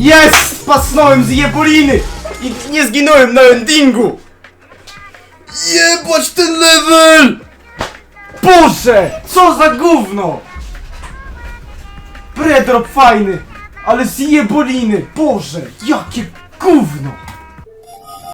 Jest! spasnąłem z jeboliny i nie zginąłem na endingu! Jebać ten level! Boże! Co za gówno! Predrop fajny, ale z jeboliny! Boże! Jakie gówno!